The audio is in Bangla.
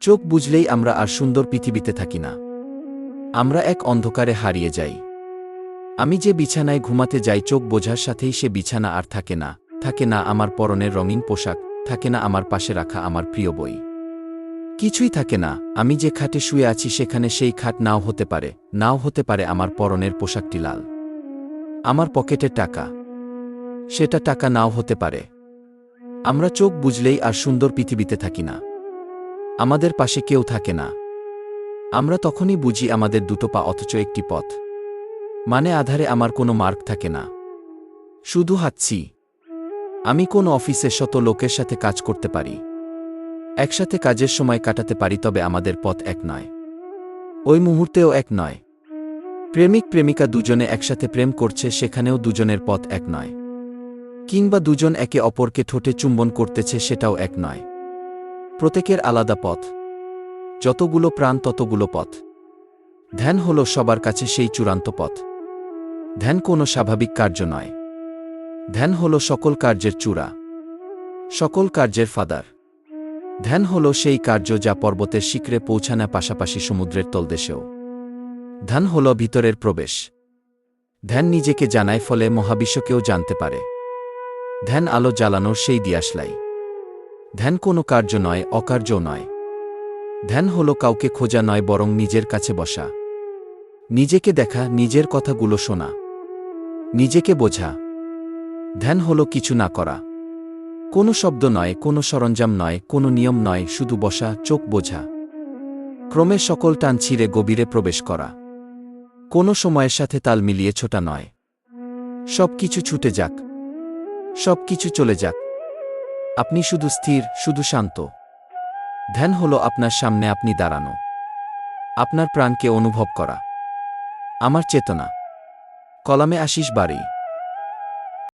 চোখ বুঝলেই আমরা আর সুন্দর পৃথিবীতে থাকি না। আমরা এক অন্ধকারে হারিয়ে যাই। আমি যে বিছানায় ঘুমাতে যাই চোখ বোঝার সাথেই সে বিছানা আর থাকে না থাকে না আমার পরনের রঙিন পোশাক, থাকে না আমার পাশে রাখা আমার প্রিয় বই। কিছুই থাকে না, আমি যে খাটে শুয়ে আছি সেখানে সেই খাট নাও হতে পারে, নাও হতে পারে আমার পরনের পোশাকটি লাল। আমার পকেটের টাকা। সেটা টাকা নাও হতে পারে। আমরা চোখ বুঝলেই আর সুন্দর পৃথিবীতে থাকি না। আমাদের পাশে কেউ থাকে না। আমরা তখনই বুঝি আমাদের দুটো পা অথচ একটি পথ। মানে আধারে আমার কোনো মার্ক থাকে না। শুধু হাঁটছি। আমি কোন অফিসে শত লোকের সাথে কাজ করতে পারি। একসাথে কাজের সময় কাটাতে পারি তবে আমাদের পথ এক নয়। ওই মুহূর্তেও এক নয়। প্রেমিক প্রেমিকা দুজনে একসাথে প্রেম করছে সেখানেও দুজনের পথ এক নয়। কিংবা দুজন একে অপরকে ঠোঁটে চুম্বন করতেছে সেটাও এক নয়। প্রত্যেকের আলাদা পথ। যতগুলো প্রাণ, ততগুলো পথ। ধ্যান হল সবার কাছে সেই চূড়ান্ত পথ। ধ্যান কোনো স্বাভাবিক কার্য নয়। ধ্যান হল সকল কার্যের চূড়া। সকল কার্যের ফাদার। ধ্যান হল সেই কার্য যা পর্বতের শিখরে পৌঁছানা পাশাপাশি সমুদ্রের তলদেশেও। ধ্যান হল ভিতরের প্রবেশ। ধ্যান নিজেকে জানায়, ফলে মহাবিশ্বকেও জানতে পারে। ধ্যান আলো জ্বালানোর সেই দিয়াশলাই। ধ্যান কোনো কার্য নয়, অকার্যও নয়। ধ্যান হল কাউকে খোঁজা নয়, বরং নিজের কাছে বসা। নিজেকে দেখা, নিজের কথাগুলো শোনা। নিজেকে বোঝা। ধ্যান হল কিছু না করা। কোনো শব্দ নয়, কোনো সরঞ্জাম নয়, কোনো নিয়ম নয়, শুধু বসা, চোখ বোঝা। ক্রমে সকল টান ছিঁড়ে গভীরে প্রবেশ করা। কোনো সময়ের সাথে তাল মিলিয়ে ছোটা নয়। সব কিছু ছুটে যাক। সব কিছু চলে যাক। আপনি শুধু স্থির, শুধু শান্ত। ধ্যান হল আপনার সামনে আপনি দাঁড়ানো। আপনার প্রাণকে অনুভব করা। আমার চেতনা। কলামে আশিস বাড়ি